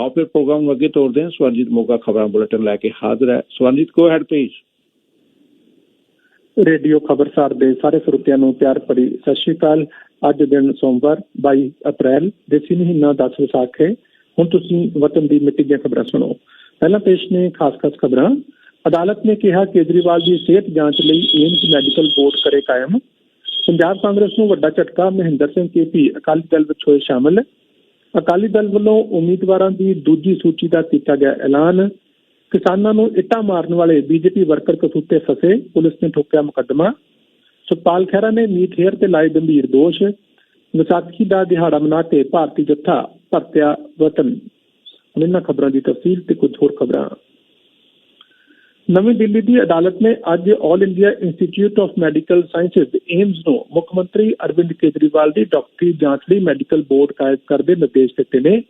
ਆਓ ਫਿਰ ਪ੍ਰੋਗਰਾਮ ਨੂੰ ਅੱਗੇ ਤੋਰਦੇ ਹਾਂ। ਸਵਰਜੀਤ ਮੋਗਾ ਖਬਰਾਂ ਬੁਲੇਟਿਨ ਲੈ ਕੇ ਹਾਜ਼ਰ ਹੈ। Swarjit go ahead please radio Khabarsar ਦੇ ਸਾਰੇ ਸਰੋਤਿਆਂ ਨੂੰ ਪਿਆਰ ਭਰੀ ਸਤਿ ਸ਼੍ਰੀ ਅਕਾਲ। ਅੱਜ ਦਿਨ ਸੋਮਵਾਰ 22 ਅਪ੍ਰੈਲ, ਦੇਸੀ ਮਹੀਨਾ 10 ਵਿਸਾਖ। ਹੈ ਹੁਣ ਤੁਸੀਂ ਵਤਨ ਦੀ ਮਿੱਟੀ ਦੀਆਂ ਖਬਰਾਂ ਸੁਣੋ। ਪਹਿਲਾਂ ਪੇਸ਼ ਨੇ ਖਾਸ-ਖਾਸ ਖਬਰਾਂ। ਅਦਾਲਤ ਨੇ ਕਿਹਾ ਕੇਜਰੀਵਾਲ ਦੀ ਸਿਹਤ ਜਾਂਚ ਲਈ ਏਮਸ ਮੈਡੀਕਲ ਬੋਰਡ ਕਰੇ ਕਾਇਮ। ਪੰਜਾਬ ਕਾਂਗਰਸ ਨੂੰ ਵੱਡਾ ਝਟਕਾ। ਮਹਿੰਦਰ ਸਿੰਘ ਕੇਪੀ ਅਕਾਲੀ ਦਲ ਵਿੱਚ ਹੋਏ ਸ਼ਾਮਲ। ਅਕਾਲੀ ਦਲ ਵੱਲੋਂ ਉਮੀਦਵਾਰਾਂ ਦੀ ਦੂਜੀ ਸੂਚੀ ਦਾ ਕੀਤਾ ਗਿਆ ਐਲਾਨ। ਕਿਸਾਨਾਂ ਨੂੰ ਇੱਟਾਂ ਮਾਰਨ ਵਾਲੇ ਬੀਜੇਪੀ ਵਰਕਰ ਕਸੂਤੇ ਫਸੇ, ਪੁਲਿਸ ਨੇ ਠੋਕਿਆ ਮੁਕੱਦਮਾ। ਸੁਖਪਾਲ ਖਹਿਰਾ ਨੇ ਮੀਤ ਹੇਅਰ ਤੇ ਲਾਏ ਗੰਭੀਰ ਦੋਸ਼। ਵਿਸਾਖੀ ਦਾ ਦਿਹਾੜਾ ਮਨਾ ਕੇ ਭਾਰਤੀ ਜੱਥਾ ਭਰਤਿਆ ਵਤਨ। ਇਹਨਾਂ ਖਬਰਾਂ ਦੀ ਤਫਸੀਲ ਤੇ ਕੁਝ ਹੋਰ ਖਬਰਾਂ। ਨਵੀਂ ਦਿੱਲੀ ਦੀ ਅਦਾਲਤ ਨੇ ਅੱਜ All India Institute of Medical Sciences AIIMS ਨੂੰ ਮੁੱਖ ਮੰਤਰੀ ਅਰਵਿੰਦ ਕੇਜਰੀਵਾਲ ਦੀ ਡਾਕਟਰੀ ਜਾਂਚ ਲਈ ਮੈਡੀਕਲ ਬੋਰਡ ਕਾਇਮ ਕਰਨ ਦੇ ਨਿਰਦੇਸ਼ ਦਿੱਤੇ ਨੇ।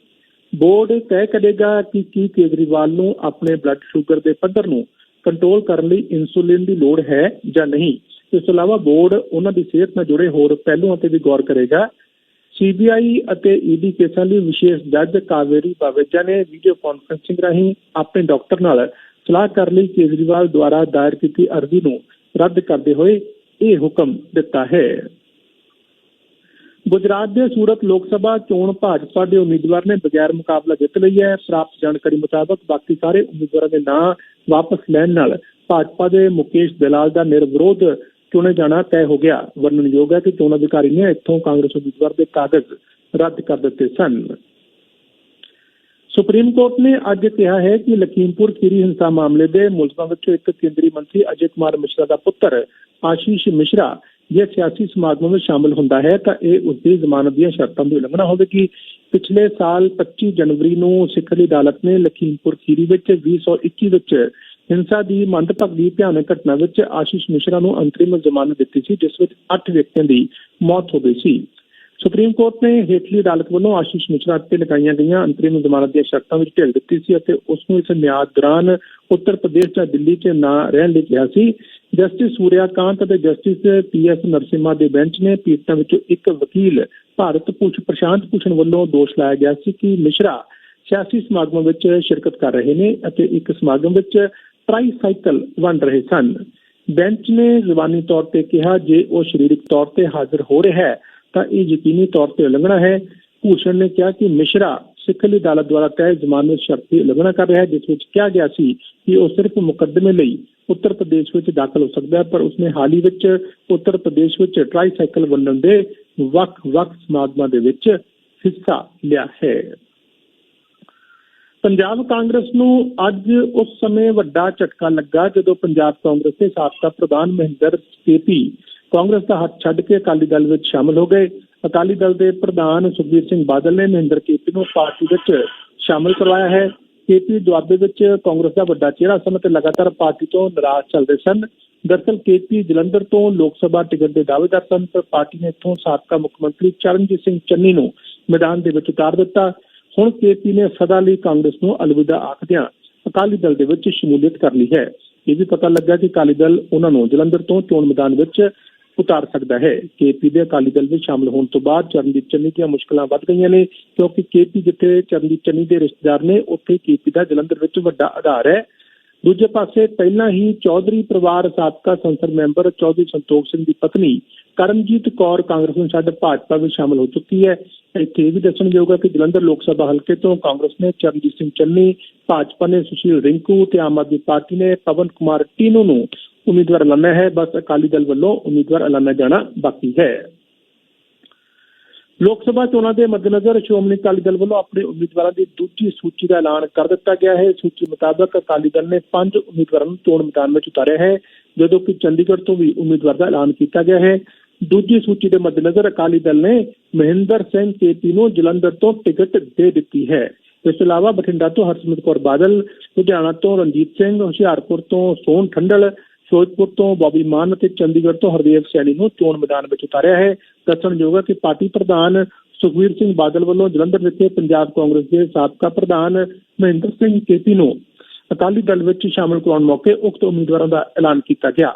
ਬੋਰਡ ਤੈਅ ਕਰੇਗਾ ਕਿ ਕੀ ਕੇਜਰੀਵਾਲ ਨੂੰ ਆਪਣੇ ਬਲੱਡ ਸ਼ੂਗਰ ਦੇ ਪੱਧਰ ਨੂੰ ਕੰਟਰੋਲ ਕਰਨ ਲਈ ਇਨਸੂਲਿਨ ਦੀ ਲੋੜ ਹੈ ਜਾਂ ਨਹੀਂ। ਇਸ ਤੋਂ ਇਲਾਵਾ ਬੋਰਡ ਉਹਨਾਂ ਦੀ ਸਿਹਤ ਨਾਲ ਜੁੜੇ ਹੋਰ ਪਹਿਲੂਆਂ ਤੇ ਵੀ ਗੌਰ ਕਰੇਗਾ। ਸੀਬੀਆਈ ਅਤੇ ਈਡੀ ਕੇਸਾਂ ਲਈ ਵਿਸ਼ੇਸ਼ ਜੱਜ ਕਾਵੇਰੀ ਬਾਵੇਜਾ ਨੇ ਵੀਡੀਓ ਕਾਨਫਰੰਸਿੰਗ ਰਾਹੀਂ ਆਪਣੇ ਡਾਕਟਰ ਨਾਲ ਸਲਾਹ ਲਈ ਕੇਜਰੀਵਾਲ ਦੁਆਰਾ ਦਾਇਰ ਕੀਤੀ ਅਰਜ਼ੀ ਨੂੰ ਰੱਦ ਕਰਦੇ ਹੋਏ ਇਹ ਹੁਕਮ ਦਿੱਤਾ ਹੈ। ਗੁਜਰਾਤ ਦੇ ਸੂਰਤ ਲੋਕ ਸਭਾ ਚੋਣ ਭਾਜਪਾ ਦੇ ਉਮੀਦਵਾਰ ਨੇ ਬਗੈਰ ਮੁਕਾਬਲਾ ਜਿੱਤ ਲਈ ਹੈ। ਪ੍ਰਾਪਤ ਜਾਣਕਾਰੀ ਮੁਤਾਬਕ ਬਾਕੀ ਸਾਰੇ ਉਮੀਦਵਾਰਾਂ ਦੇ ਨਾਂ ਵਾਪਸ ਲੈਣ ਨਾਲ ਭਾਜਪਾ ਦੇ ਮੁਕੇਸ਼ ਦਲਾਲ ਦਾ ਨਿਰਵਿਰੋਧ ਚੁਣੇ ਜਾਣਾ ਤੈਅ ਹੋ ਗਿਆ। ਵਰਣਨਯੋਗ ਹੈ ਕਿ ਚੋਣ ਅਧਿਕਾਰੀ ਨੇ ਇੱਥੋਂ ਕਾਂਗਰਸ ਉਮੀਦਵਾਰ ਦੇ ਕਾਗਜ਼ ਰੱਦ ਕਰ ਦਿੱਤੇ ਸਨ। ਸੁਪਰੀਮ ਕੋਰਟ ਨੇ ਅੱਜ ਕਿਹਾ ਹੈ ਕਿ ਲਖੀਮਪੁਰ ਖੀਰੀ ਹਿੰਸਾ ਮਾਮਲੇ ਦੇ ਮੁਲਜ਼ਮਾਂ ਵਿੱਚੋਂ ਇੱਕ ਕੇਂਦਰੀ ਮੰਤਰੀ ਅਜੇ ਕੁਮਾਰ ਮਿਸ਼ਰਾ ਦਾ ਪੁੱਤਰ ਆਸ਼ੀਸ਼ ਮਿਸ਼ਰਾ, ਜੇ ਸਿਆਸੀ ਸਮਾਗਮ ਵਿੱਚ ਸ਼ਾਮਲ ਹੁੰਦਾ ਹੈ, ਤਾਂ ਇਹ ਉਸ ਦੀ ਜ਼ਮਾਨਤ ਦੀਆਂ ਸ਼ਰਤਾਂ ਦੀ ਉਲੰਘਣਾ ਹੋਵੇਗੀ। ਪਿਛਲੇ ਸਾਲ 25 ਜਨਵਰੀ ਨੂੰ ਸਿੱਖਲੀ ਅਦਾਲਤ ਨੇ ਲਖੀਮਪੁਰ ਖੀਰੀ ਵਿੱਚ 2021 ਵਿੱਚ ਹਿੰਸਾ ਦੀ ਮੰਦਭਾਗੀ ਭਿਆਨਕ ਘਟਨਾ ਵਿੱਚ ਆਸ਼ੀਸ਼ ਮਿਸ਼ਰਾ ਨੂੰ ਅੰਤਰਿਮ ਜ਼ਮਾਨਤ ਦਿੱਤੀ ਸੀ, ਜਿਸ ਵਿੱਚ 8 ਵਿਅਕਤੀਆਂ ਦੀ ਮੌਤ ਹੋ ਗਈ ਸੀ। ਸੁਪਰੀਮ ਕੋਰਟ ਨੇ ਹੇਠਲੀ ਅਦਾਲਤ ਵੱਲੋਂ ਆਸ਼ੀਸ਼ ਮਿਸ਼ਰਾ ਤੇ ਲਗਾਈਆਂ ਗਈਆਂ ਅੰਤਰਿਮ ਜ਼ਮਾਨਤ ਦੀਆਂ ਸ਼ਰਤਾਂ ਵਿੱਚ ਢਿੱਲ ਦਿੱਤੀ ਸੀ ਅਤੇ ਉਸ ਨੂੰ ਇਸ ਮਿਆਦ ਦੌਰਾਨ ਉੱਤਰ ਪ੍ਰਦੇਸ਼ ਜਾਂ ਦਿੱਲੀ 'ਚ ਨਾ ਰਹਿਣ ਲਈ ਕਿਹਾ ਸੀ। ਜਸਟਿਸ ਸੂਰਿਆਕਾਂਤ ਅਤੇ ਜਸਟਿਸ ਪੀਐਸ ਨਰਸਿਮਾ ਦੇ ਬੈਂਚ ਨੇ ਪੀੜਤਾਂ ਵਿੱਚੋਂ ਇੱਕ ਵਕੀਲ ਭਾਰਤ ਭੂਸ਼ ਪ੍ਰਸ਼ਾਂਤ ਭੂਸ਼ਣ ਵੱਲੋਂ ਦੋਸ਼ ਲਾਇਆ ਗਿਆ ਸੀ ਕਿ ਮਿਸ਼ਰਾ ਸਿਆਸੀ ਸਮਾਗਮਾਂ ਵਿੱਚ ਸ਼ਿਰਕਤ ਕਰ ਰਹੇ ਨੇ ਅਤੇ ਇੱਕ ਸਮਾਗਮ ਵਿੱਚ ਟ੍ਰਾਈਸਾਈਕਲ ਵੰਡ ਰਹੇ ਸਨ। ਬੈਂਚ ਨੇ ਜ਼ੁਬਾਨੀ ਤੌਰ ਤੇ ਕਿਹਾ, ਜੇ ਉਹ ਸਰੀਰਕ ਤੌਰ ਤੇ ਹਾਜ਼ਰ ਹੋ ਰਿਹਾ ਹੈ ਤਾਂ ਇਹ ਯਕੀਨੀ ਤੌਰ ਤੇ ਉਲੰਘਣਾ ਹੈ। ਭੂਸ਼ਣ ਨੇ ਕਿਹਾ ਕਿ ਮਿਸ਼ਰਾ ਸਿੱਖਲੀ ਅਦਾਲਤ ਦੁਆਰਾ ਤੈਅ ਜ਼ਮਾਨਤ ਸ਼ਰਤ ਦੀ ਉਲੰਘਣਾ ਕਰ ਰਿਹਾ ਹੈ, ਜਿਸ ਵਿੱਚ ਕਿਹਾ ਗਿਆ ਸੀ ਕਿ ਉਹ ਸਿਰਫ ਮੁਕੱਦਮੇ ਲਈ ਉੱਤਰ ਪ੍ਰਦੇਸ਼ ਵਿੱਚ ਦਾਖਲ ਹੋ ਸਕਦਾ ਹੈ, ਪਰ ਉਸਨੇ ਹਾਲ ਹੀ ਵਿੱਚ ਉੱਤਰ ਪ੍ਰਦੇਸ਼ ਵਿੱਚ ਟ੍ਰਾਈਸਾਈਕਲ ਵੰਡਣ ਦੇ ਵੱਖ-ਵੱਖ ਸਮਾਗਮਾਂ ਦੇ ਵਿੱਚ ਹਿੱਸਾ ਲਿਆ ਹੈ। ਪੰਜਾਬ ਕਾਂਗਰਸ ਨੂੰ ਅੱਜ ਉਸ ਸਮੇਂ ਵੱਡਾ ਝਟਕਾ ਲੱਗਾ ਜਦੋਂ ਪੰਜਾਬ ਕਾਂਗਰਸ ਦੇ ਸਾਬਕਾ ਪ੍ਰਧਾਨ ਮਹਿੰਦਰ ਕੇਪੀ ਕਾਂਗਰਸ ਦਾ ਹੱਥ ਛੱਡ ਕੇ ਅਕਾਲੀ ਦਲ ਵਿੱਚ ਸ਼ਾਮਲ ਹੋ ਗਏ। ਅਕਾਲੀ ਦਲ ਦੇ ਪ੍ਰਧਾਨ ਸੁਖਬੀਰ ਸਿੰਘ ਬਾਦਲ ਨੇ ਮਹਿੰਦਰ ਕੇਪੀ ਨੂੰ ਪਾਰਟੀ ਵਿੱਚ ਸ਼ਾਮਲ ਕਰਵਾਇਆ ਹੈ। ਕੇਪੀ ਦੁਆਬੇ ਵਿੱਚ ਕਾਂਗਰਸ ਦਾ ਵੱਡਾ ਚਿਹਰਾ ਸਨ ਤੇ ਲਗਾਤਾਰ ਪਾਰਟੀ ਤੋਂ ਨਾਰਾਜ਼ ਚੱਲਦੇ ਸਨ। ਦਰਸਲ ਕੇਪੀ ਜਲੰਧਰ ਤੋਂ ਲੋਕ ਸਭਾ ਟਿਕਟ ਦੇ ਦਾਅਵੇਦਾਰ ਸਨ, ਪਰ ਪਾਰਟੀ ਨੇ ਇੱਥੋਂ ਸਾਬਕਾ ਮੁੱਖ ਮੰਤਰੀ ਚਰਨਜੀਤ ਸਿੰਘ ਚੰਨੀ ਨੂੰ ਮੈਦਾਨ ਦੇ ਵਿੱਚ ਉਤਾਰ ਦਿੱਤਾ। ਹੁਣ ਕੇਪੀ ਨੇ ਸਦਾ ਲਈ ਕਾਂਗਰਸ ਨੂੰ ਅਲਵਿਦਾ ਆਖਦਿਆਂ ਅਕਾਲੀ ਦਲ ਦੇ ਵਿੱਚ ਸ਼ਮੂਲੀਅਤ ਕਰ ਲਈ ਹੈ। ਇਹ ਵੀ ਪਤਾ ਲੱਗਾ ਕਿ ਅਕਾਲੀ ਦਲ ਉਹਨਾਂ ਨੂੰ ਜਲੰਧਰ ਤੋਂ ਚੋਣ ਮੈਦਾਨ ਵਿੱਚ ਉਤਾਰ ਸਕਦਾ ਹੈ। ਕੇਪੀ ਦੇ ਅਕਾਲੀ ਦਲ ਵਿੱਚ ਸ਼ਾਮਲ ਹੋਣ ਤੋਂ ਬਾਅਦ ਚਰਨਜੀਤ ਚੰਨੀ ਦੀਆਂ ਮੁਸ਼ਕਲਾਂ ਵੱਧ ਗਈਆਂ ਨੇ, ਕਿਉਂਕਿ ਕੇਪੀ ਜਿੱਥੇ ਚਰਨਜੀਤ ਚੰਨੀ ਦੇ ਰਿਸ਼ਤੇਦਾਰ ਨੇ, ਉੱਥੇ ਕੇਪੀ ਦਾ ਜਲੰਧਰ ਵਿੱਚ ਵੱਡਾ ਆਧਾਰ ਹੈ। ਦੂਜੇ ਪਾਸੇ ਪਹਿਲਾਂ ਹੀ ਚੌਧਰੀ ਪਰਿਵਾਰ ਸਾਬਕਾ ਸੰਸਦ ਮੈਂਬਰ ਚੌਧਰੀ ਸੰਤੋਖ ਸਿੰਘ ਦੀ ਪਤਨੀ ਕਰਮਜੀਤ ਕੌਰ ਕਾਂਗਰਸ ਨੂੰ ਛੱਡ ਭਾਜਪਾ ਵਿੱਚ ਸ਼ਾਮਲ ਹੋ ਚੁੱਕੀ ਹੈ। ਇੱਥੇ ਇਹ ਵੀ ਦੱਸਣਯੋਗ ਹੈ ਕਿ ਜਲੰਧਰ ਲੋਕ ਸਭਾ ਹਲਕੇ ਤੋਂ ਕਾਂਗਰਸ ਨੇ ਚਰਨਜੀਤ ਸਿੰਘ ਚੰਨੀ, ਭਾਜਪਾ ਨੇ ਸੁਸ਼ੀਲ ਰਿੰਕੂ ਤੇ ਆਮ ਆਦਮੀ ਪਾਰਟੀ ਨੇ ਪਵਨ ਕੁਮਾਰ ਟੀਨੂ ਨੂੰ ਉਮੀਦਵਾਰ ਐਲਾਨਿਆ ਹੈ, ਬਸ ਅਕਾਲੀ ਦਲ ਵੱਲੋਂ ਉਮੀਦਵਾਰ ਐਲਾਨਿਆ ਜਾਣਾ ਬਾਕੀ ਹੈ। ਲੋਕ ਸਭਾ ਚੋਣਾਂ ਦੇ ਮੱਦੇਨਜ਼ਰ ਸ਼੍ਰੋਮਣੀ ਅਕਾਲੀ ਦਲ ਵੱਲੋਂ ਆਪਣੇ ਉਮੀਦਵਾਰਾਂ ਦੀ ਦੂਜੀ ਸੂਚੀ ਦਾ ਐਲਾਨ ਕਰ ਦਿੱਤਾ ਗਿਆ ਹੈ। ਸੂਚੀ ਮੁਤਾਬਕ ਅਕਾਲੀ ਦਲ ਨੇ ਪੰਜ ਉਮੀਦਵਾਰਾਂ ਨੂੰ ਚੋਣ ਮੈਦਾਨ ਵਿੱਚ ਉਤਾਰਿਆ ਹੈ, ਜਦੋਂ ਕਿ ਚੰਡੀਗੜ੍ਹ ਤੋਂ ਵੀ ਉਮੀਦਵਾਰ ਦਾ ਐਲਾਨ ਕੀਤਾ ਗਿਆ ਹੈ। ਦੂਜੀ ਸੂਚੀ ਦੇ ਮੱਦੇਨਜ਼ਰ ਅਕਾਲੀ ਦਲ ਨੇ ਮਹਿੰਦਰ ਸਿੰਘ ਕੇਪੀ ਨੂੰ ਜਲੰਧਰ ਤੋਂ ਟਿਕਟ ਦੇ ਦਿੱਤੀ ਹੈ। ਇਸ ਤੋਂ ਇਲਾਵਾ ਬਠਿੰਡਾ ਤੋਂ ਹਰਸਿਮਰਤ ਕੌਰ ਬਾਦਲ, ਲੁਧਿਆਣਾ ਤੋਂ ਰਣਜੀਤ ਸਿੰਘ, ਹੁਸ਼ਿਆਰਪੁਰ ਤੋਂ ਸੋਨ ਠੰਡਲ ਫਿਰੋਜ਼ਪੁਰ ਤੋਂ ਬੋਬੀ ਮਾਨ ਅਤੇ ਚੰਡੀਗੜ੍ਹ ਤੋਂ ਹਰਦੇਵ ਸੈਣੀ ਨੂੰ ਚੋਣ ਮੈਦਾਨ ਵਿੱਚ ਉਤਾਰਿਆ ਹੈ। ਦੱਸਣਯੋਗ ਹੈ ਕਿ ਪਾਰਟੀ ਪ੍ਰਧਾਨ ਸੁਖਵੀਰ ਸਿੰਘ ਬਾਦਲ ਵੱਲੋਂ ਜਲੰਧਰ ਵਿਖੇ ਪੰਜਾਬ ਕਾਂਗਰਸ ਦੇ ਸਾਬਕਾ ਪ੍ਰਧਾਨ ਮਹਿੰਦਰ ਸਿੰਘ ਕੇਪੀ ਨੂੰ ਅਕਾਲੀ ਦਲ ਵਿੱਚ ਸ਼ਾਮਲ ਕਰਾਉਣ ਮੌਕੇ ਉਕਤ ਉਮੀਦਵਾਰਾਂ ਦਾ ਐਲਾਨ ਕੀਤਾ ਗਿਆ।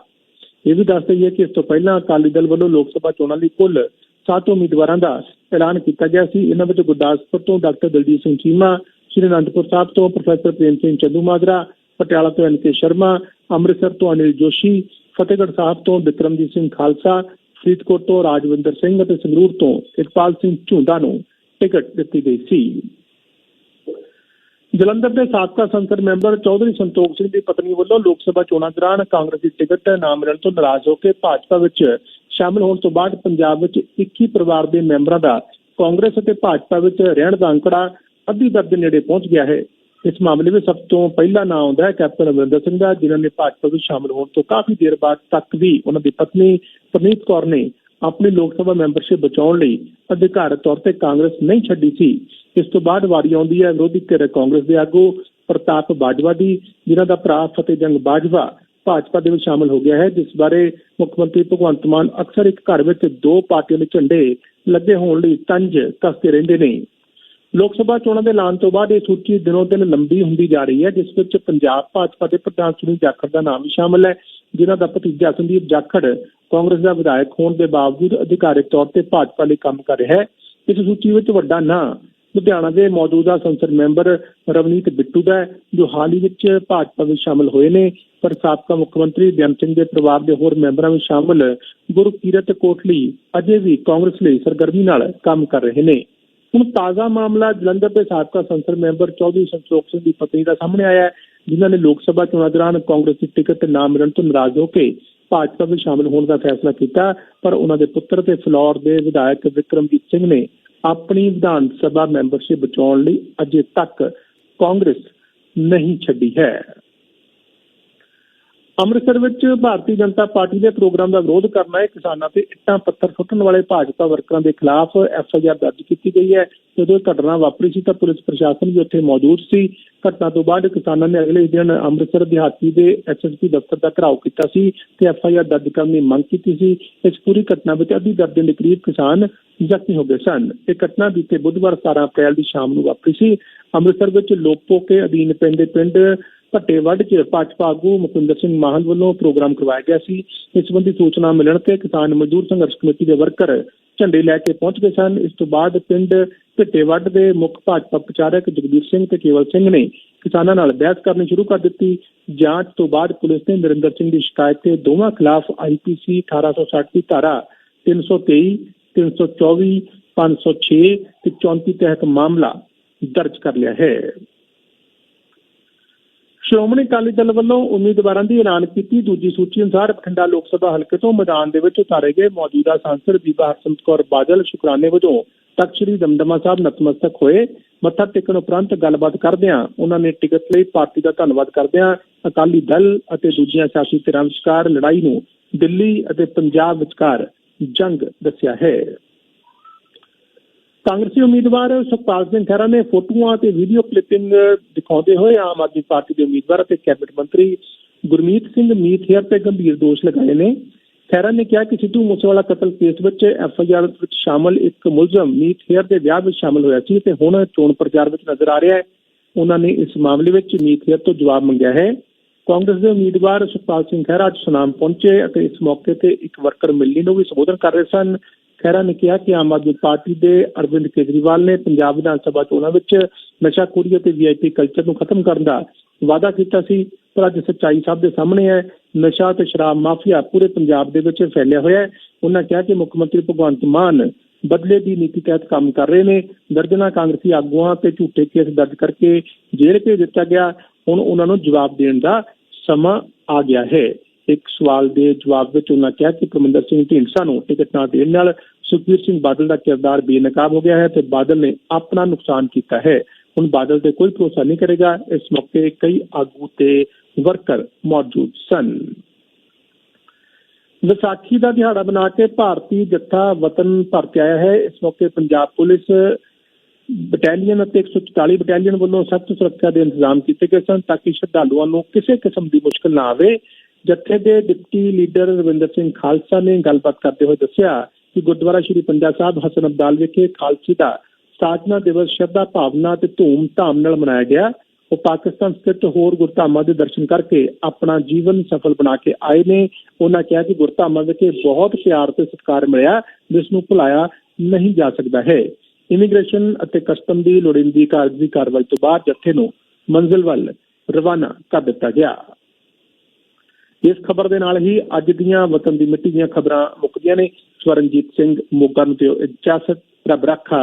ਇਹ ਵੀ ਦੱਸ ਦਈਏ ਕਿ ਇਸ ਤੋਂ ਪਹਿਲਾਂ ਅਕਾਲੀ ਦਲ ਵੱਲੋਂ ਲੋਕ ਸਭਾ ਚੋਣਾਂ ਲਈ ਕੁੱਲ 7 ਉਮੀਦਵਾਰਾਂ ਦਾ ਐਲਾਨ ਕੀਤਾ ਗਿਆ ਸੀ। ਇਹਨਾਂ ਵਿੱਚ ਗੁਰਦਾਸਪੁਰ ਤੋਂ ਡਾਕਟਰ ਦਲਜੀਤ ਸਿੰਘ ਚੀਮਾ, ਸ਼੍ਰੀ ਅਨੰਦਪੁਰ ਸਾਹਿਬ ਤੋਂ ਪ੍ਰੋਫੈਸਰ ਪ੍ਰੇਮ ਸਿੰਘ ਚੰਦੂਮਾਜਰਾ ਪਟਿਆਲਾ ਤੋਂ ਐਨ ਕੇ ਸ਼ਰਮਾ, ਅੰਮ੍ਰਿਤਸਰ ਤੋਂ ਅਨਿਲ ਜੋਸ਼ੀ, ਫਤਿਹਗੜ੍ਹ ਸਾਹਿਬ ਤੋਂ ਬਿਕਰਮਜੀਤ ਸਿੰਘ ਖਾਲਸਾ, ਫਰੀਦਕੋਟ ਤੋਂ ਰਾਜਵਿੰਦਰ ਸਿੰਘ ਅਤੇ ਸੰਗਰੂਰ ਤੋਂ ਇਕਬਾਲ ਸਿੰਘ ਝੁੰਦਾ ਨੂੰ ਟਿਕਟ ਦਿੱਤੀ ਗਈ ਸੀ। ਜਲੰਧਰ ਦੇ ਸਾਬਕਾ ਸੰਸਦ ਮੈਂਬਰ ਚੌਧਰੀ ਸੰਤੋਖ ਸਿੰਘ ਦੀ ਪਤਨੀ ਵੱਲੋਂ ਲੋਕ ਸਭਾ ਚੋਣਾਂ ਦੌਰਾਨ ਕਾਂਗਰਸ ਦੀ ਟਿਕਟ ਨਾ ਮਿਲਣ ਤੋਂ ਨਾਰਾਜ਼ ਹੋ ਕੇ ਭਾਜਪਾ ਵਿੱਚ ਸ਼ਾਮਲ ਹੋਣ ਤੋਂ ਬਾਅਦ ਪੰਜਾਬ ਵਿੱਚ 21 ਪਰਿਵਾਰ ਦੇ ਮੈਂਬਰਾਂ ਦਾ ਕਾਂਗਰਸ ਅਤੇ ਭਾਜਪਾ ਵਿੱਚ ਰਹਿਣ ਦਾ ਅੰਕੜਾ ਅੱਧੀ ਦਰਜਨ ਨੇੜੇ ਪਹੁੰਚ ਗਿਆ ਹੈ। ਇਸ ਮਾਮਲੇ ਵਿੱਚ ਸਭ ਤੋਂ ਪਹਿਲਾ ਨਾਂ ਆਉਂਦਾ ਹੈ ਕੈਪਟਨ ਅਮਰਿੰਦਰ ਸਿੰਘ ਦਾ, ਜਿਨ੍ਹਾਂ ਨੇ ਭਾਜਪਾ ਵਿੱਚ ਸ਼ਾਮਲ ਹੋਣ ਤੋਂ ਕਾਫੀ ਦੇਰ ਬਾਅਦ ਤੱਕ ਵੀ ਉਹਨਾਂ ਦੀ ਪਤਨੀ ਪ੍ਰਨੀਤ ਕੌਰ ਨੇ ਆਪਣੀ ਲੋਕ ਸਭਾ ਮੈਂਬਰਸ਼ਿਪ ਬਚਾਉਣ ਲਈ ਅਧਿਕਾਰਤ ਤੌਰ ਤੇ ਕਾਂਗਰਸ ਨਹੀਂ ਛੱਡੀ ਸੀ। ਇਸ ਤੋਂ ਬਾਅਦ ਵਾਰੀ ਆਉਂਦੀ ਹੈ ਵਿਰੋਧੀ ਧਿਰ ਕਾਂਗਰਸ ਦੇ ਆਗੂ ਪ੍ਰਤਾਪ ਬਾਜਵਾ ਦੀ, ਜਿਨ੍ਹਾਂ ਦਾ ਭਰਾ ਫਤਿਹਜੰਗ ਬਾਜਵਾ ਭਾਜਪਾ ਦੇ ਵਿੱਚ ਸ਼ਾਮਲ ਹੋ ਗਿਆ ਹੈ, ਜਿਸ ਬਾਰੇ ਮੁੱਖ ਮੰਤਰੀ ਭਗਵੰਤ ਮਾਨ ਅਕਸਰ ਇੱਕ ਘਰ ਵਿੱਚ ਦੋ ਪਾਰਟੀਆਂ ਦੇ ਝੰਡੇ ਲੱਗੇ ਹੋਣ ਲਈ ਤੰਜ ਕੱਸਦੇ ਰਹਿੰਦੇ ਨੇ। ਲੋਕ ਸਭਾ ਚੋਣਾਂ ਦੇ ਐਲਾਨ ਤੋਂ ਬਾਅਦ ਇਹ ਸੂਚੀ ਦਿਨੋਂ ਦਿਨ ਲੰਬੀ ਹੁੰਦੀ ਜਾ ਰਹੀ ਹੈ, ਜਿਸ ਵਿੱਚ ਪੰਜਾਬ ਭਾਜਪਾ ਦੇ ਪ੍ਰਧਾਨ ਸੁਨੀਲ ਜਾਖੜ ਦਾ ਨਾਮ ਵੀ ਸ਼ਾਮਲ ਹੈ, ਜਿਨ੍ਹਾਂ ਦਾ ਭਤੀਜਾ ਸੰਦੀਪ ਜਾਖੜ ਕਾਂਗਰਸ ਦਾ ਵਿਧਾਇਕ ਹੋਣ ਦੇ ਬਾਵਜੂਦ ਅਧਿਕਾਰਿਤ ਤੌਰ ਤੇ ਭਾਜਪਾ ਲਈ ਕੰਮ ਕਰ ਰਿਹਾ ਹੈ। ਇਸ ਸੂਚੀ ਵਿੱਚ ਵੱਡਾ ਨਾਂ ਲੁਧਿਆਣਾ ਦੇ ਮੌਜੂਦਾ ਸੰਸਦ ਮੈਂਬਰ ਰਵਨੀਤ ਬਿੱਟੂ ਦਾ ਜੋ ਹਾਲ ਹੀ ਵਿੱਚ ਭਾਜਪਾ ਵਿੱਚ ਸ਼ਾਮਲ ਹੋਏ ਨੇ। ਪਰ ਸਾਬਕਾ ਮੁੱਖ ਮੰਤਰੀ ਬੇਅੰਤ ਸਿੰਘ ਦੇ ਪਰਿਵਾਰ ਦੇ ਹੋਰ ਮੈਂਬਰਾਂ ਵਿੱਚ ਸ਼ਾਮਲ ਗੁਰਕੀਰਤ ਕੋਟਲੀ ਅਜੇ ਵੀ ਕਾਂਗਰਸ ਲਈ ਸਰਗਰਮੀ ਨਾਲ ਕੰਮ ਕਰ ਰਹੇ ਨੇ। ਹੁਣ ਤਾਜ਼ਾ ਮਾਮਲਾ ਜਲੰਧਰ ਦੇ ਸਾਬਕਾ ਸੰਸਦ ਮੈਂਬਰ ਚੌਧਰੀ ਸੰਤੋਖ ਸਿੰਘ ਦੀ ਪਤਨੀ ਦਾ ਸਾਹਮਣੇ ਆਇਆ ਹੈ, ਜਿਨ੍ਹਾਂ ਨੇ ਲੋਕ ਸਭਾ ਚੋਣਾਂ ਦੌਰਾਨ ਕਾਂਗਰਸ ਦੀ ਟਿਕਟ ਨਾ ਮਿਲਣ ਤੋਂ ਨਾਰਾਜ਼ ਹੋ ਕੇ ਭਾਜਪਾ ਵਿੱਚ ਸ਼ਾਮਲ ਹੋਣ ਦਾ ਫੈਸਲਾ ਕੀਤਾ, ਪਰ ਉਹਨਾਂ ਦੇ ਪੁੱਤਰ ਤੇ ਫਲੌਰ ਦੇ ਵਿਧਾਇਕ ਵਿਕਰਮਜੀਤ ਸਿੰਘ ਨੇ ਆਪਣੀ ਵਿਧਾਨ ਸਭਾ ਮੈਂਬਰਸ਼ਿਪ ਬਚਾਉਣ ਲਈ ਅਜੇ ਤੱਕ ਕਾਂਗਰਸ ਨਹੀਂ ਛੱਡੀ ਹੈ। ਅੰਮ੍ਰਿਤਸਰ ਵਿੱਚ ਭਾਰਤੀ ਜਨਤਾ ਪਾਰਟੀ ਦੇ ਪ੍ਰੋਗਰਾਮ ਦਾ ਵਿਰੋਧ ਕਰਨ ਆਏ ਕਿਸਾਨਾਂ ਤੇ ਇੱਟਾਂ ਪੱਥਰ ਸੁੱਟਣ ਵਾਲੇ ਭਾਜਪਾ ਵਰਕਰਾਂ ਦੇ ਖਿਲਾਫ ਐਫਆਈਆਰ ਦਰਜ ਕੀਤੀ ਗਈ ਹੈ। ਜਦੋਂ ਘਟਨਾ ਵਾਪਰੀ ਸੀ ਤਾਂ ਪੁਲਿਸ ਪ੍ਰਸ਼ਾਸਨ ਵੀ ਉੱਥੇ ਮੌਜੂਦ ਸੀ। ਘਟਨਾ ਤੋਂ ਬਾਅਦ ਕਿਸਾਨਾਂ ਨੇ ਅਗਲੇ ਦਿਨ ਅੰਮ੍ਰਿਤਸਰ ਦਿਹਾਤੀ ਦੇ ਐਸਐਸਪੀ ਦਫ਼ਤਰ ਦਾ ਘਰਾਓ ਕੀਤਾ ਸੀ ਤੇ ਐਫਆਈਆਰ ਦਰਜ ਕਰਨ ਦੀ ਮੰਗ ਕੀਤੀ ਸੀ। ਇਸ ਪੂਰੀ ਘਟਨਾ ਵਿੱਚ ਅੱਧੀ ਦਰਜਨ ਦੇ ਕਰੀਬ ਕਿਸਾਨ ਜ਼ਖਮੀ ਹੋ ਗਏ ਸਨ। ਇਹ ਘਟਨਾ ਬੀਤੇ ਬੁੱਧਵਾਰ 17 ਅਪ੍ਰੈਲ ਦੀ ਸ਼ਾਮ ਨੂੰ ਵਾਪਰੀ ਸੀ। ਅੰਮ੍ਰਿਤਸਰ ਵਿੱਚ ਲੋਪੋ ਕੇ ਅਧੀਨ ਪੈਂਦੇ ਪਿੰਡ ਭੱਟੇ ਵੱਡ 'ਚ ਭਾਜਪਾ ਆਗੂ ਮੁਕੰਦਰ ਸਿੰਘ ਮਾਹਲ ਵੱਲੋਂ ਪ੍ਰੋਗਰਾਮ ਕਰਵਾਇਆ ਗਿਆ ਸੀ। ਇਸ ਸੰਬੰਧੀ ਸੂਚਨਾ ਮਿਲਣ ਤੇ ਕਿਸਾਨ ਮਜ਼ਦੂਰ ਸੰਘਰਸ਼ ਕਮੇਟੀ ਦੇ ਵਰਕਰ ਝੰਡੇ ਲੈ ਕੇ ਪਹੁੰਚ ਗਏ ਸਨ। ਇਸ ਤੋਂ ਬਾਅਦ ਪਿੰਡ ਭੱਟੇਵੱਡ ਦੇ ਮੁੱਖ ਭਾਜਪਾ ਪ੍ਰਚਾਰਕ ਜਗਦੀਪ ਸਿੰਘ ਤੇ ਕੇਵਲ ਸਿੰਘ ਨੇ ਕਿਸਾਨਾਂ ਨਾਲ ਬਹਿਸ ਕਰਨੀ ਸ਼ੁਰੂ ਕਰ ਦਿੱਤੀ। ਜਾਂਚ ਤੋਂ ਬਾਅਦ ਪੁਲਿਸ ਨੇ ਨਰਿੰਦਰ ਸਿੰਘ ਦੀ ਸ਼ਿਕਾਇਤ ਤੇ ਦੋਵਾਂ ਖਿਲਾਫ ਆਈਪੀਸੀ 1860 ਦੀ ਧਾਰਾ 323 324 506 ਤੇ 34 ਤਹਿਤ ਮਾਮਲਾ ਦਰਜ ਕਰ ਲਿਆ ਹੈ। ਸ਼੍ਰੋਮਣੀ ਅਕਾਲੀ ਦਲ ਵੱਲੋਂ ਉਮੀਦਵਾਰਾਂ ਦੀ ਐਲਾਨ ਕੀਤੀ। ਦੂਜੀ ਸੂਚੀ ਅਨੁਸਾਰ ਬਠਿੰਡਾ ਲੋਕ ਸਭਾ ਹਲਕੇ ਤੋਂ ਮੈਦਾਨ ਦੇ ਵਿੱਚ ਉਤਾਰੇ ਗਏ ਮੌਜੂਦਾ ਸਾਂਸਦ ਬੀਬਾ ਹਰਸਿਮਰਤ ਕੌਰ ਬਾਦਲ ਸ਼ੁਕਰਾਨੇ ਵਜੋਂ ਤਖਤ ਸ੍ਰੀ ਦਮਦਮਾ ਸਾਹਿਬ ਨਤਮਸਤਕ ਹੋਏ। ਮੱਥਾ ਟੇਕਣ ਉਪਰੰਤ ਗੱਲਬਾਤ ਕਰਦਿਆਂ ਉਹਨਾਂ ਨੇ ਟਿਕਟ ਲਈ ਪਾਰਟੀ ਦਾ ਧੰਨਵਾਦ ਕਰਦਿਆਂ ਅਕਾਲੀ ਦਲ ਅਤੇ ਦੂਜੀਆਂ ਸਿਆਸੀ ਧਿਰਾਂ ਵਿਚਕਾਰ ਲੜਾਈ ਨੂੰ ਦਿੱਲੀ ਅਤੇ ਪੰਜਾਬ ਵਿਚਕਾਰ ਜੰਗ ਦੱਸਿਆ ਹੈ। ਕਾਂਗਰਸੀ ਉਮੀਦਵਾਰ ਸੁਖਪਾਲ ਸਿੰਘ ਖਹਿਰਾ ਨੇ ਫੋਟੋਆਂ ਤੇ ਵੀਡੀਓ ਕਲਿੱਪਿੰਗ ਦਿਖਾਉਂਦੇ ਹੋਏ ਆਮ ਆਦਮੀ ਪਾਰਟੀ ਦੇ ਉਮੀਦਵਾਰ ਅਤੇ ਕੈਬਨਿਟ ਮੰਤਰੀ ਗੁਰਮੀਤ ਸਿੰਘ ਮੀਥੇਰ ਤੇ ਗੰਭੀਰ ਦੋਸ਼ ਲਗਾਏ ਨੇ। ਖਹਿਰਾ ਨੇ ਕਿਹਾ ਕਿ ਸਿੱਧੂ ਮੂਸੇਵਾਲਾ ਕਤਲ ਕੇਸ ਵਿੱਚ ਐਫਆਈਆਰ ਵਿੱਚ ਸ਼ਾਮਲ ਇੱਕ ਮੁਲਜ਼ਮ ਮੀਥੇਰ ਦੇ ਵਿਆਹ ਵਿੱਚ ਸ਼ਾਮਲ ਹੋਇਆ ਸੀ ਤੇ ਹੁਣ ਚੋਣ ਪ੍ਰਚਾਰ ਵਿੱਚ ਨਜ਼ਰ ਆ ਰਿਹਾ ਹੈ। ਉਹਨਾਂ ਨੇ ਇਸ ਮਾਮਲੇ ਵਿੱਚ ਮੀਥੇਰ ਤੋਂ ਜਵਾਬ ਮੰਗਿਆ ਹੈ। ਕਾਂਗਰਸ ਦੇ ਉਮੀਦਵਾਰ ਸੁਖਪਾਲ ਸਿੰਘ ਖਹਿਰਾ ਅੱਜ ਸੁਨਾਮ ਪਹੁੰਚੇ ਅਤੇ ਇਸ ਮੌਕੇ ਤੇ ਇੱਕ ਵਰਕਰ ਮਿਲਣੀ ਨੂੰ ਵੀ ਸੰਬੋਧਨ ਕਰ ਰਹੇ ਸਨ। ਖਹਿਰਾ ਨੇ ਕਿਹਾ ਕਿ ਆਮ ਆਦਮੀ ਪਾਰਟੀ ਦੇ ਅਰਵਿੰਦ ਕੇਜਰੀਵਾਲ ਨੇ ਪੰਜਾਬ ਵਿਧਾਨ ਸਭਾ ਚੋਣਾਂ ਵਿੱਚ ਨਸ਼ਾਖੋਰੀ ਅਤੇ ਵੀਆਈਪੀ ਕਲਚਰ ਨੂੰ ਖਤਮ ਕਰਨ ਦਾ ਵਾਅਦਾ ਕੀਤਾ ਸੀ, ਪਰ ਅੱਜ ਸੱਚਾਈ ਸਭ ਦੇ ਸਾਹਮਣੇ ਹੈ। ਨਸ਼ਾ ਤੇ ਸ਼ਰਾਬ ਮਾਫੀਆ ਪੂਰੇ ਪੰਜਾਬ ਦੇ ਵਿੱਚ ਫੈਲਿਆ ਹੋਇਆ ਹੈ। ਉਹਨਾਂ ਕਿਹਾ ਕਿ ਮੁੱਖ ਮੰਤਰੀ ਭਗਵੰਤ ਮਾਨ ਬਦਲੇ ਦੀ ਨੀਤੀ ਤਹਿਤ ਕੰਮ ਕਰ ਰਹੇ ਨੇ। ਦਰਜਨਾ ਕਾਂਗਰਸੀ ਆਗੂਆਂ ਤੇ ਝੂਠੇ ਕੇਸ ਦਰਜ ਕਰਕੇ ਜੇਲ੍ਹ ਭੇਜ ਦਿੱਤਾ ਗਿਆ। ਹੁਣ ਉਹਨਾਂ ਨੂੰ ਜਵਾਬ ਦੇਣ ਦਾ ਸਮਾਂ ਆ ਗਿਆ ਹੈ। ਇੱਕ ਸਵਾਲ ਦੇ ਜਵਾਬ ਵਿੱਚ ਉਹਨਾਂ ਕਿਹਾ ਕਿ ਪ੍ਰਮਿੰਦਰ ਸਿੰਘ ਢੀਂਡਸਾ ਨੂੰ ਟਿਕਟ ਨਾ ਦੇਣ ਨਾਲ ਸੁਖਬੀਰ ਸਿੰਘ ਬਾਦਲ ਦਾ ਕਿਰਦਾਰ ਬੇਨਕਾਬ ਹੋ ਗਿਆ ਹੈ ਤੇ ਬਾਦਲ ਨੇ ਆਪਣਾ ਨੁਕਸਾਨ ਕੀਤਾ ਹੈ। ਹੁਣ ਬਾਦਲ ਤੇ ਕੋਈ ਭਰੋਸਾ ਨਹੀਂ ਕਰੇਗਾ। ਇਸ ਮੌਕੇ ਕਈ ਆਗੂ ਤੇ ਵਰਕਰ ਮੌਜੂਦ ਸਨ। ਵਿਸਾਖੀ ਦਾ ਦਿਹਾੜਾ ਬਣਾ ਕੇ ਭਾਰਤੀ ਜੱਥਾ ਵਤਨ ਪਰਤ ਆਇਆ ਹੈ। ਇਸ ਮੌਕੇ ਪੰਜਾਬ ਪੁਲਿਸ ਬਟਾਲੀਅਨ ਅਤੇ 144 ਬਟਾਲੀਅਨ ਵੱਲੋਂ ਸਖਤ ਸੁਰੱਖਿਆ ਦੇ ਇੰਤਜ਼ਾਮ ਕੀਤੇ ਗਏ ਸਨ ਤਾਂ ਕਿ ਸ਼ਰਧਾਲੂਆਂ ਨੂੰ ਕਿਸੇ ਕਿਸਮ ਦੀ ਮੁਸ਼ਕਲ ਨਾ ਆਵੇ। ਜੱਥੇ ਦੇ ਡਿਪਟੀ ਲੀਡਰ ਰਵਿੰਦਰ ਸਿੰਘ ਖਾਲਸਾ ਨੇ ਗੱਲਬਾਤ ਕਰਦੇ ਹੋਏ ਦੱਸਿਆ ਕਿ ਗੁਰਦੁਆਰਾ ਸ਼੍ਰੀ ਪੰਜਾ ਸਾਹਿਬ ਹਸਨ ਅਬਦਾਲ ਵਿਖੇ ਖਾਲਸੀ ਦਾ ਸਾਜਨਾ ਦਿਵਸ ਸ਼ਰਧਾ ਭਾਵਨਾ ਤੇ ਧੂਮ ਧਾਮ ਨਾਲ ਮਨਾਇਆ ਗਿਆ। ਉਹ ਪਾਕਿਸਤਾਨ ਸਥਿਤ ਹੋਰ ਗੁਰਧਾਮਾਂ ਦੇ ਦਰਸ਼ਨ ਕਰਕੇ ਆਪਣਾ ਜੀਵਨ ਸਫਲ ਬਣਾ ਕੇ ਆਏ ਨੇ। ਉਹਨਾਂ ਕਿਹਾ ਕਿ ਗੁਰਧਾਮਾਂ ਵਿਖੇ ਬਹੁਤ ਪਿਆਰ ਤੇ ਸਤਿਕਾਰ ਮਿਲਿਆ, ਜਿਸ ਨੂੰ ਭੁਲਾਇਆ ਨਹੀਂ ਜਾ ਸਕਦਾ ਹੈ। ਇਮੀਗ੍ਰੇਸ਼ਨ ਅਤੇ ਕਸਟਮ ਦੀ ਲੋੜੀਂਦੀ ਕਾਗਜ਼ੀ ਕਾਰਵਾਈ ਤੋਂ ਬਾਅਦ ਜੱਥੇ ਨੂੰ ਮੰਜ਼ਿਲ ਵੱਲ ਰਵਾਨਾ ਕਰ ਦਿੱਤਾ ਗਿਆ। ਇਸ ਖਬਰ ਦੇ ਨਾਲ ਹੀ ਅੱਜ ਦੀਆਂ ਵਤਨ ਦੀ ਮਿੱਟੀ ਦੀਆਂ ਖਬਰਾਂ ਮੁੱਕਦੀਆਂ ਨੇ। ਸਵਰਨਜੀਤ ਸਿੰਘ ਮੋਗਾ ਨੂੰ ਦਿਓ ਇਜਾਜ਼ਤ ਰੱਬ ਰੱਖਾ